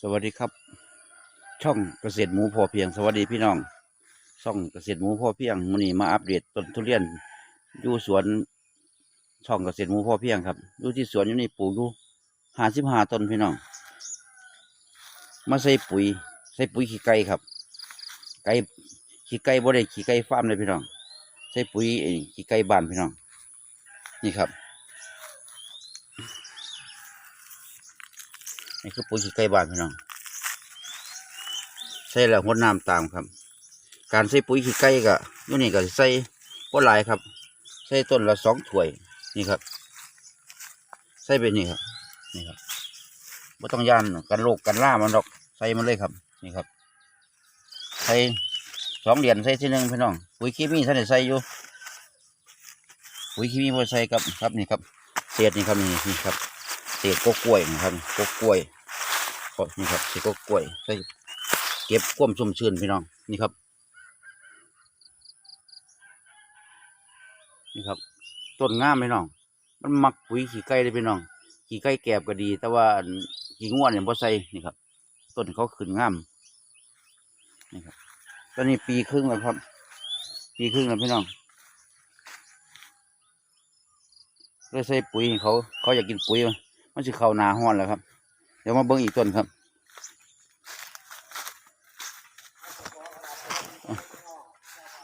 สวัสดีครับ ช่องเกษตรหมูพอเพียง สวัสดีพี่น้องช่องเกษตรหมูพอเพียงมื้อนี้มาอัปเดตต้นทุเรียนอยู่สวนช่องเกษตรหมูพอเพียงครับอยู่ที่สวนอยู่นี่ปลูกอยู่ห้าสิบห้าต้นพี่น้อง มาใส่ปุ๋ย ใส่ปุ๋ยขี้ไก่ครับ ไก่ขี้ไก่บ่ได้ขี้ไก่ฟาร์มเลยพี่น้อง ใส่ปุ๋ยขี้ไก่บ้านพี่น้อง นี่ครับ นี่คือปุ๋ยขี้ไก่บ้านพี่น้องใส่แล้วหดน้ำตามครับ การใส่ปุ๋ยขี้ไก่ก็ยู่นี่ก็ใส่บ่หลายครับ ใส่ต้นละสองถ้วยนี่ครับ ใส่ไปนี่ครับ นี่ครับไม่ต้องย่านกันโรคกันล่ามันดอกใส่มันเลยครับ นี่ครับ ใส่สองเหรียญใส่ทีหนึ่งพี่น้องปุ๋ยเคมีท่านใส่อยู่ปุ๋ยเคมีบ่ใส่ครับครับนี่ครับเศษนี่ครับนี่นี่ครับเศษกกล้วยนะครับกกล้วย นี่ครับเศษกกล้วยใส่เก็บควมชุ่มชื้นพี่น้องนี่ครับ นี่ครับต้นงามพี่น้อง มันมักปุ๋ยขี้ไก่เลยพี่น้องขี้ไก่แกบก็ดี แต่ว่าขี้ง่วนเนี่ยพอใส่นี่ครับ ต้นเขาขึ้นงามนี่ครับตอนนี้ปีครึ่งแล้วครับ ปีครึ่งแล้วพี่น้องเลยใส่ปุ๋ยเขา เขาอยากกินปุ๋ยมันจะเข้าหนาห้อนแล้วครับ ดี๋ยวมาเบิ้งอีกต้นครับ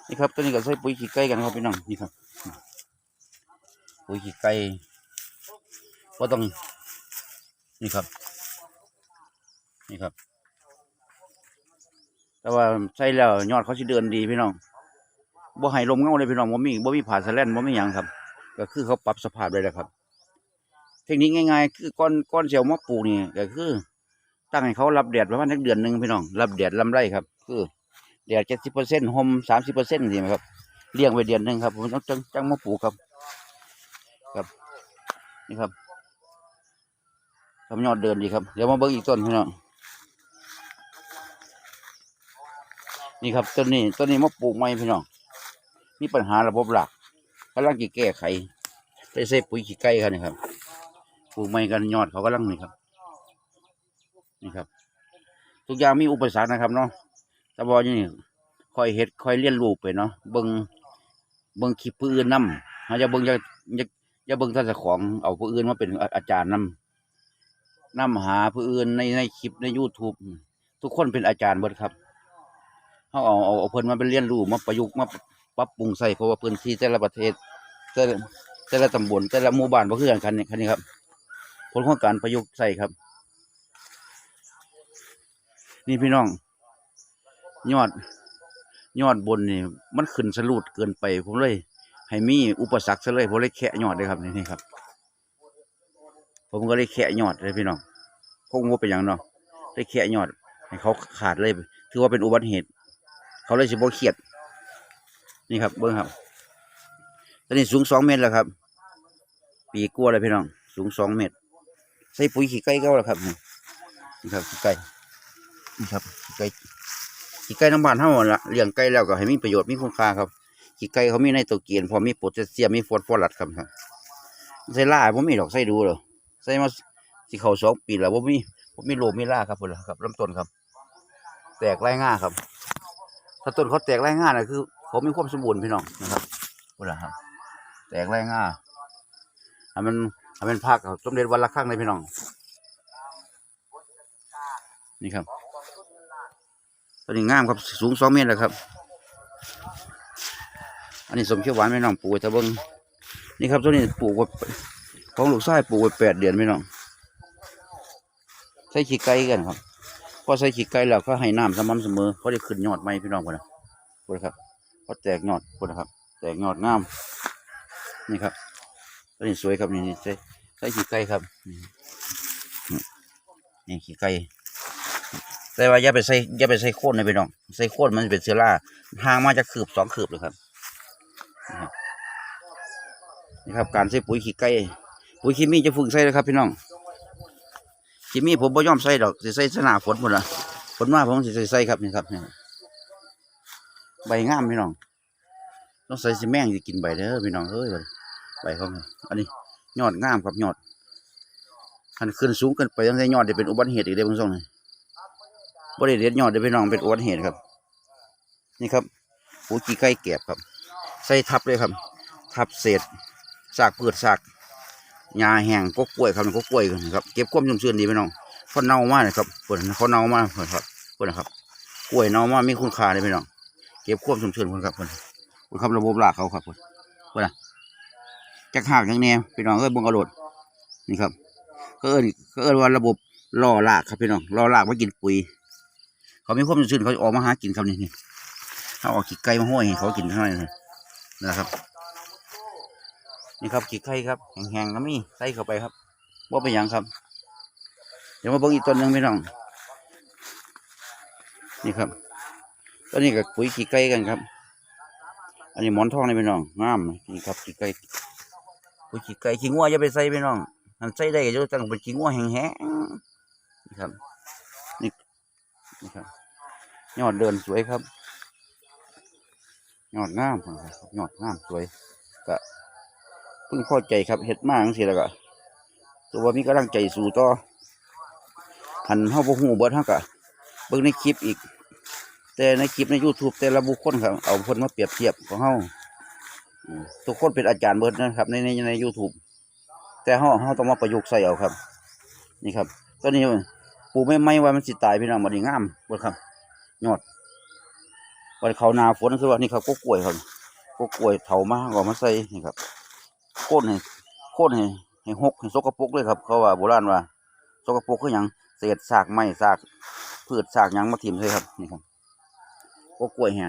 นี่ครับต้นนี้ก็ใส่ปุ๋ยขี้ไก่กันครับพี่น้องนี่ครับ ปุ๋ยขี้ไก่ก็ต้องนี่ครับ นี่ครับ แต่ว่าใส่แล้วยอดเขาสิเดินดีพี่น้องบ่ให้ลมเงาเลยพี่น้องบ่มีบ่มีผ่าสแลนบ่มีหยังครับ ก็คือเขาปรับสภาพได้แล้วครับ เทคนิคง่ายๆคือก้อนก้อนเสียวมาปลูกนี่ก็คือ ตั้งให้เขารับแดดประมาณสักเดือนหนึ่งพี่น้องรับแดดลำไรครับ คือแดดเจ็ดสิบเปอร์เซ็นต์ห่มสามสิบเปอร์เซ็นต์สิครับเลี้ยงไว้เดือนหนึ่งครับผมต้องจังจังมาปลูกครับ ครับนี่ครับทำยอดเดินดีครับเดี๋ยวมาเบิ่งอีกต้นพี่น้องนี่ครับต้นนี้ต้นนี้มาปลูกใหม่พี่น้องมีปัญหาระบบหลักกำลังจะแก้ไขได้ใส่ปุ๋ยขี้ไก่ครับนี่ครับ ปลูกใหม่กันยอดเขากำลังนี่ครับ นี่ครับ ทุกอย่างมีอุปสรรคนะครับเนาะแต่ว่านี่คอยเฮ็ดคอยเรียนรู้ไปเนาะเบิ่งเบิ่งคลิปผู้อื่นนำเขาจะเบิงอย่าอย่าเบิ่งท่านเจ้าของเอาผู้อื่นมาเป็นอาอาจารย์นำนำหาผู้อื่นในในคลิปใน YouTube ทุกคนเป็นอาจารย์เบิดครับเขาเอาเอาเอาเพิ่นมาเป็นเรียนรู้มาประยุกต์มาปรับปรุงใส่เพราะว่าพื้นที่แต่ละประเทศแต่ละแต่ละตำบลแต่ละหมู่บ้านบ่คือกันคันนี้คันนี้ครับ ผลของการประยุกต์ใส่ครับ นี่พี่น้อง ยอด ยอดบนนี่ มันขึ้นสลูดเกินไป ผมเลย ให้มีอุปสรรคซะเลยผมเลยแคะยอดเลยครับนี่นี่ครับ ผมก็เลยแคะยอดเลยพี่น้องคงว่าเป็นอย่างเนาะได้แคะยอดให้เขาขาดเลยถือว่าเป็นอุบัติเหตุ เขาเลยสิบเครียด นี่ครับ เบิ้งครับตอนนี้สูงสองเมตรแล้วครับ ปีกลัวเลยพี่น้อง สูงสองเมตร ใส่ปุ๋ยขี้ไก่ก็แล้วครับนี่นี่ครับขี้ไก่นี่ครับขี้ไก่ขี้ไก่น้ำบานเท่าละเลี้ยงไก่แล้วก็ให้มีประโยชน์มีคุณค่าครับขี้ไก่เขามีไนโตรเกียนพอมีโพแทสเซียมมีฟอสฟอรัสครับครับใส่ล่าผมมีดอกใส่ดูเลยใส่มาสิเขาสองปีแล้วผมมีผมมีโลมีล่าครับพุ่นครับลำต้นครับ แตกไร่ง่าครับ ถ้าต้นเขาแตกไร่ง่าน่ะคือเขามีความสมบูรณ์พี่น้องนะครับพุ่นล่ะครับ แตกไร่ง่าให้มัน ให้มันพักสมเด็จวันละครั้งเลยพี่น้อง นี่ครับตัวนี้งามครับสูงสองเมตรแล้วครับ อันนี้สมเขียวหวานไม่น้องปลูกไว้ตะเบิงนี่ครับตัวนี้ปลูกไว้ของลูกชายปลูกไว้แปดเดือนไม่น้องใส่ขี้ไก่กันครับพอใส่ขี้ไก่แล้วก็ให้น้ำสม่ำเสมอเขาได้ขึ้นยอดใหม่พี่น้องคนนะคนนะครับพอแตกยอดคนนะครับ แตกยอดงามนี่ครับตัวนี้สวยครับนี่นี่ใส่ ส่ขี้ไก่ครับ นี่ขี้ไก่แต่ว่าอย่าไปใส่อย่าไปใส่โคนนะพี่น้องใส่โคนมันจะเป็นเชื้อราห่างมาจะคืบสองคืบเลยครับนี่ครับ การใส่ปุ๋ยขี้ไก่ปุ๋ยเคมีจะฝึกใส่เลยครับ พี่น้องเคมีผมบ่ยอมใส่ดอกใส่สนาฝนหมดละฝนมาผมสิใส่ใส่ครับนี่ครับใบงามพี่น้องต้องใส่สิแมงสิกินใบเด้อพี่น้องเอ้ยใบเขาอันนี้ ยอดงามครับยอดคันขึ้นสูงเกินไปต้งใส่ยอดจะเป็นอุบัติเหตุอีกเด้อบางส่งนี่บ่ได้เด็ดยอดเด้อพี่น้องเป็นอุบัติเหตุครับ นี่ครับปูจีไก่แก็บครับ ใส่ทับเลยครับ ทับเศษซากพืชซากหญ้าแห้งก็กล้วยครับก็กล้วยกันครับเก็บความชุ่มชื้นดีพี่น้องเขาเน่ามากเลยครับเปิดเขาเน่ามากเปิดครับเปิดนะครับกล้วยเน่ามากมีคุณค่าเลยพี่น้องเก็บความชุ่มชื้นคนครับเพิ่นเพิ่นครับระบบรากเขาครับเพิ่นเพิ่น จักหากจังแนวพี่น้องเอ้ยบงกระโดดนี่ครับก็เอิ้นก็เอิ้นว่าระบบล่อรากครับพี่น้องล่อรากมากินปุ๋ย เขามีความชุ่นเขาออกมาหากินครับนี่นี่เขาออกขี้ไก่มาห้อยเขากินเท่านั้นนะครับ นี่ครับขี้ไก่ครับแห้งๆก็มีใส่เข้าไปครับว่าเป็นยังครับ เดี๋ยวมาเบิ่งอีกต้นหนึ่งพี่น้องนี่ครับต้นนี้กับปุ๋ยขี้ไก่กันครับ อันนี้หมอนทองนี่พี่น้องงามนี่ครับขี้ไก่ ปุ๋ยขี้ไก่ขี้งัวอย่าไปใส่พี่น้องมันใส่ได้ก็จะต้องเป็นขี้งัวแห้งๆนี่ครับนี่นี่ครับยอดเดินสวยครับยอดงามครับยอดงามสวยก็เพิ่งพอใจครับเห็ดมากสิแล้วก็ตัวว่ามีกำลังใจสู่ต่อหันเฮาบ่ฮู้เบิดเฮาก็เบิ่งในคลิปอีก แต่ในคลิปใน YouTube แต่ละบุคคลครับเอาเพิ่นมาเปรียบเทียบของเฮา ทุกคนเป็นอาจารย์เบิร์ดนะครับ ในในใน YouTube แต่เฮาเฮาต้องมาประยุกต์ใส่เอาครับ นี่ครับตอนนี้ปูไม่ไม่ว่ามันสิตายพี่น้องบ่ได้งามเบิดครับยอดวันเขาหนาฝนคือว่านี่ครับก็กล้วยครับก็กล้วยเถามาก็มาใส่นี่ครับโค่นให้โค่นให้ให้หกให้สกปรกเลยครับ เขาว่าโบราณว่าสกปรกคือหยังเศษซากไม้ซากพืชซากยังมาทิ่มใส่ครับนี่ครับก็กล้วยแห่